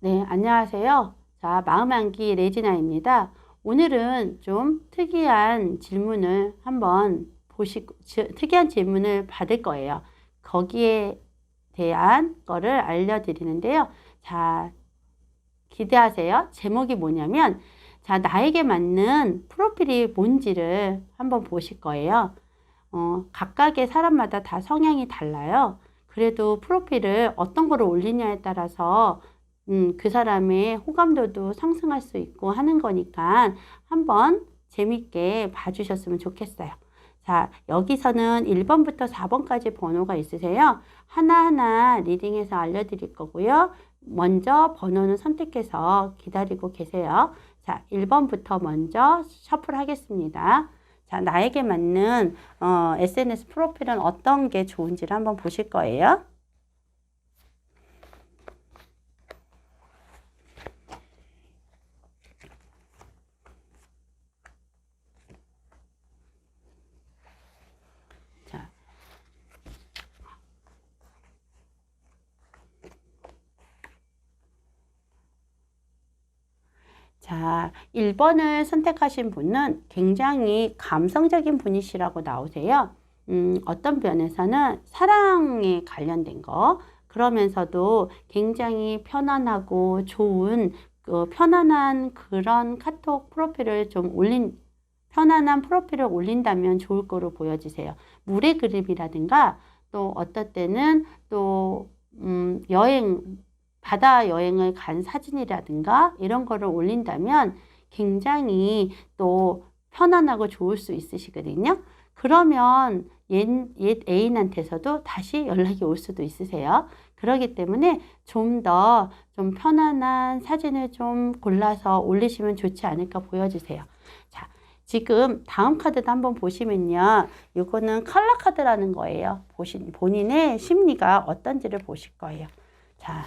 네, 안녕하세요. 자, 마음 안기 레지나입니다. 오늘은 좀 특이한 질문을 한번 보시고, 지- 특이한 질문을 받을 거예요. 거기에 대한 거를 알려드리는데요. 자, 기대하세요. 제목이 뭐냐면, 자, 나에게 맞는 프로필이 뭔지를 한번 보실 거예요. 어, 각각의 사람마다 다 성향이 달라요. 그래도 프로필을 어떤 거를 올리냐에 따라서 음, 그 사람의 호감도도 상승할 수 있고 하는 거니까 한번 재밌게 봐주셨으면 좋겠어요. 자, 여기서는 1번부터 4번까지 번호가 있으세요. 하나하나 리딩해서 알려드릴 거고요. 먼저 번호는 선택해서 기다리고 계세요. 자, 1번부터 먼저 셔플 하겠습니다. 자, 나에게 맞는 어, SNS 프로필은 어떤 게 좋은지를 한번 보실 거예요. 자, 1번을 선택하신 분은 굉장히 감성적인 분이시라고 나오세요. 음, 어떤 면에서는 사랑에 관련된 거, 그러면서도 굉장히 편안하고 좋은, 그 편안한 그런 카톡 프로필을 좀 올린, 편안한 프로필을 올린다면 좋을 거로 보여지세요. 물의 그림이라든가 또 어떨 때는 또, 음, 여행, 바다 여행을 간 사진이라든가 이런 거를 올린다면 굉장히 또 편안하고 좋을 수 있으시거든요. 그러면 옛, 옛 애인한테서도 다시 연락이 올 수도 있으세요. 그러기 때문에 좀 더좀 편안한 사진을 좀 골라서 올리시면 좋지 않을까 보여주세요. 자, 지금 다음 카드도 한번 보시면요. 이거는 컬러 카드라는 거예요. 보신, 본인의 심리가 어떤지를 보실 거예요. 자,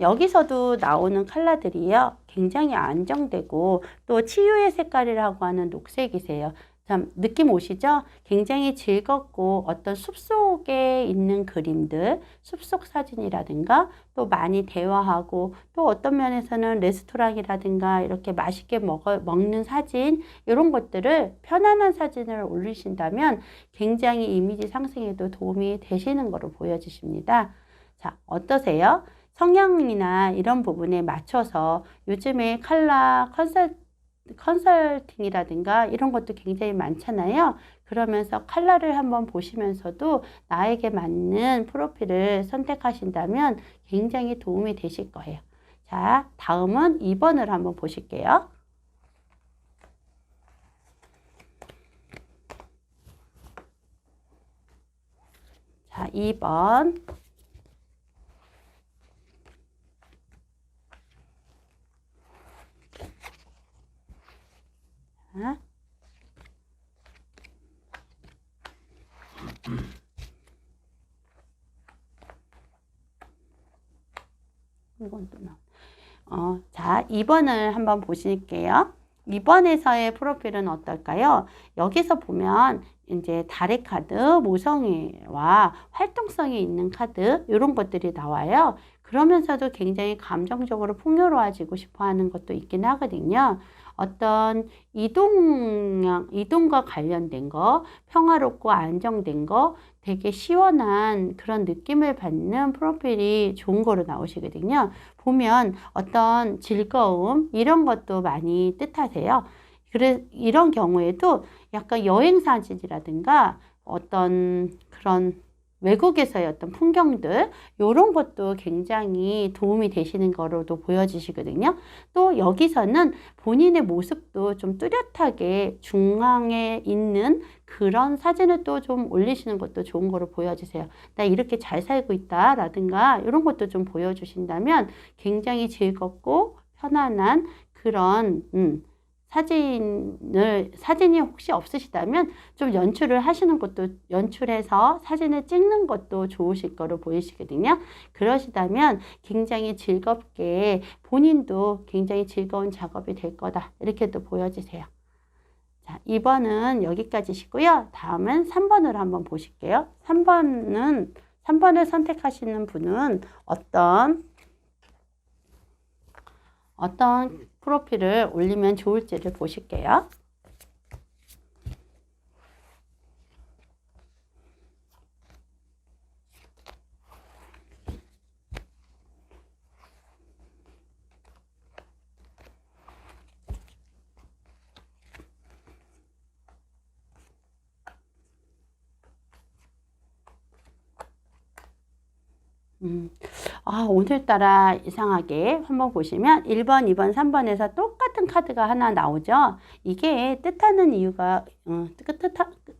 여기서도 나오는 컬러들이요. 굉장히 안정되고 또 치유의 색깔이라고 하는 녹색이세요. 참 느낌 오시죠? 굉장히 즐겁고 어떤 숲속에 있는 그림들, 숲속 사진이라든가 또 많이 대화하고 또 어떤 면에서는 레스토랑이라든가 이렇게 맛있게 먹어, 먹는 사진 이런 것들을 편안한 사진을 올리신다면 굉장히 이미지 상승에도 도움이 되시는 거로 보여지십니다. 자, 어떠세요? 성향이나 이런 부분에 맞춰서 요즘에 칼라 컨설, 컨설팅이라든가 이런 것도 굉장히 많잖아요. 그러면서 컬러를 한번 보시면서도 나에게 맞는 프로필을 선택하신다면 굉장히 도움이 되실 거예요. 자, 다음은 2번을 한번 보실게요. 자, 2번. 자. 이건 또 나. 어, 자, 2번을 한번 보실게요. 2번에서의 프로필은 어떨까요? 여기서 보면 이제 달의 카드, 모성애와 활동성이 있는 카드 이런 것들이 나와요. 그러면서도 굉장히 감정적으로 풍요로워지고 싶어 하는 것도 있긴 하거든요. 어떤 이동, 이동과 관련된 거, 평화롭고 안정된 거, 되게 시원한 그런 느낌을 받는 프로필이 좋은 거로 나오시거든요. 보면 어떤 즐거움, 이런 것도 많이 뜻하세요. 그래, 이런 경우에도 약간 여행 사진이라든가 어떤 그런 외국에서의 어떤 풍경들, 이런 것도 굉장히 도움이 되시는 거로도 보여지시거든요. 또 여기서는 본인의 모습도 좀 뚜렷하게 중앙에 있는 그런 사진을 또 좀 올리시는 것도 좋은 거로 보여주세요. 나 이렇게 잘 살고 있다, 라든가 이런 것도 좀 보여주신다면 굉장히 즐겁고 편안한 그런, 음, 사진을, 사진이 혹시 없으시다면 좀 연출을 하시는 것도, 연출해서 사진을 찍는 것도 좋으실 거로 보이시거든요. 그러시다면 굉장히 즐겁게 본인도 굉장히 즐거운 작업이 될 거다. 이렇게 또 보여지세요. 자, 2번은 여기까지시고요. 다음은 3번으로 한번 보실게요. 3번은 3번을 선택하시는 분은 어떤 어떤 프로필을 올리면 좋을지를 보실게요. 음, 아, 오늘따라 이상하게 한번 보시면 1번, 2번, 3번에서 똑같은 카드가 하나 나오죠. 이게 뜻하는 이유가, 어, 뜻,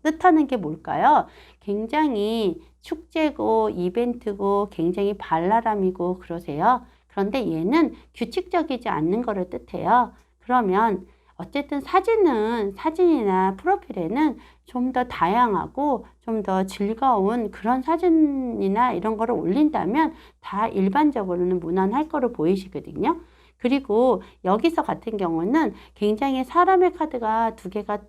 뜻하는 게 뭘까요? 굉장히 축제고, 이벤트고, 굉장히 발랄함이고, 그러세요. 그런데 얘는 규칙적이지 않는 거를 뜻해요. 그러면 어쨌든 사진은 사진이나 프로필에는 좀 더 다양하고 좀 더 즐거운 그런 사진이나 이런 거를 올린다면 다 일반적으로는 무난할 거로 보이시거든요. 그리고 여기서 같은 경우는 굉장히 사람의 카드가 두 개가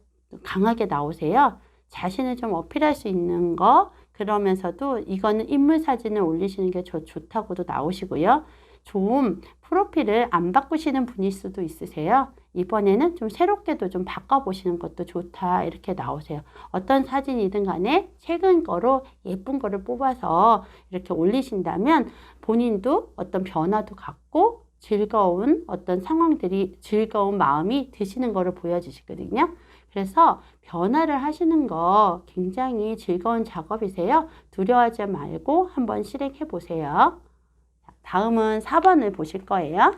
강하게 나오세요. 자신을 좀 어필할 수 있는 거 그러면서도 이거는 인물 사진을 올리시는 게 좋, 좋다고도 나오시고요. 좀 프로필을 안 바꾸시는 분일 수도 있으세요. 이번에는 좀 새롭게도 좀 바꿔보시는 것도 좋다 이렇게 나오세요. 어떤 사진이든 간에 최근 거로 예쁜 거를 뽑아서 이렇게 올리신다면 본인도 어떤 변화도 갖고 즐거운 어떤 상황들이 즐거운 마음이 드시는 거를 보여주시거든요. 그래서 변화를 하시는 거 굉장히 즐거운 작업이세요. 두려워하지 말고 한번 실행해 보세요. 다음은 4번을 보실 거예요.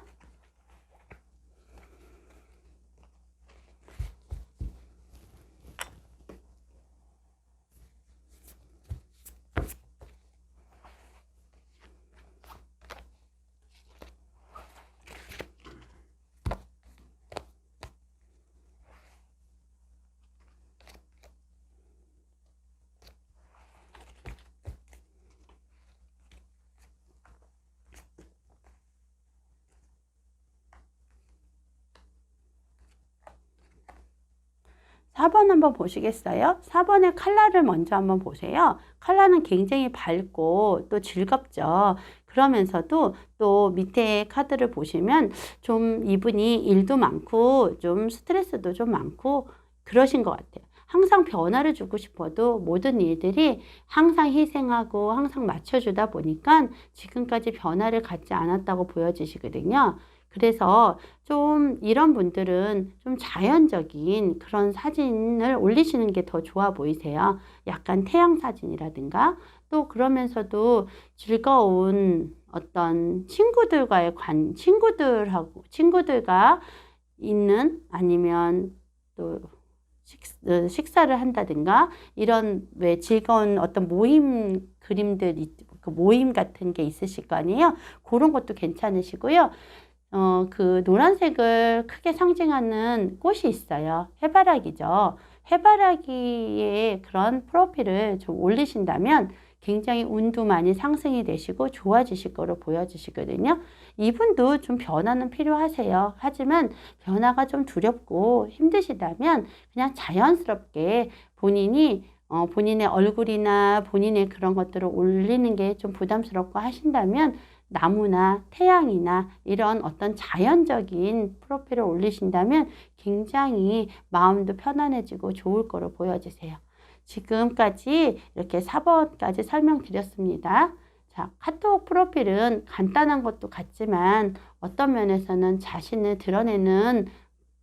4번 한번 보시겠어요? 4번의 칼라를 먼저 한번 보세요. 칼라는 굉장히 밝고 또 즐겁죠. 그러면서도 또 밑에 카드를 보시면 좀 이분이 일도 많고 좀 스트레스도 좀 많고 그러신 것 같아요. 항상 변화를 주고 싶어도 모든 일들이 항상 희생하고 항상 맞춰주다 보니까 지금까지 변화를 갖지 않았다고 보여지시거든요. 그래서 좀 이런 분들은 좀 자연적인 그런 사진을 올리시는 게 더 좋아 보이세요. 약간 태양 사진이라든가 또 그러면서도 즐거운 어떤 친구들과의 관, 친구들하고, 친구들과 있는 아니면 또 식사를 한다든가 이런 왜 즐거운 어떤 모임 그림들, 그 모임 같은 게 있으실 거 아니에요? 그런 것도 괜찮으시고요. 어, 그 노란색을 크게 상징하는 꽃이 있어요. 해바라기죠. 해바라기의 그런 프로필을 좀 올리신다면 굉장히 운도 많이 상승이 되시고 좋아지실 거로 보여지시거든요. 이분도 좀 변화는 필요하세요. 하지만 변화가 좀 두렵고 힘드시다면 그냥 자연스럽게 본인이 어, 본인의 얼굴이나 본인의 그런 것들을 올리는 게 좀 부담스럽고 하신다면 나무나 태양이나 이런 어떤 자연적인 프로필을 올리신다면 굉장히 마음도 편안해지고 좋을 거로 보여지세요. 지금까지 이렇게 4번까지 설명드렸습니다. 자, 카톡 프로필은 간단한 것도 같지만 어떤 면에서는 자신을 드러내는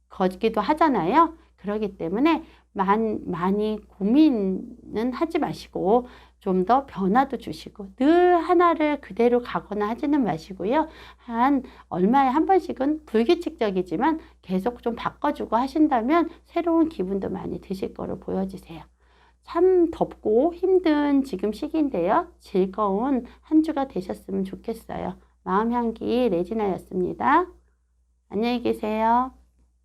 거기도 하잖아요. 그러기 때문에 많, 많이 고민은 하지 마시고 좀 더 변화도 주시고 늘 하나를 그대로 가거나 하지는 마시고요. 한 얼마에 한 번씩은 불규칙적이지만 계속 좀 바꿔주고 하신다면 새로운 기분도 많이 드실 거로 보여지세요. 참 덥고 힘든 지금 시기인데요. 즐거운 한 주가 되셨으면 좋겠어요. 마음향기 레지나였습니다. 안녕히 계세요.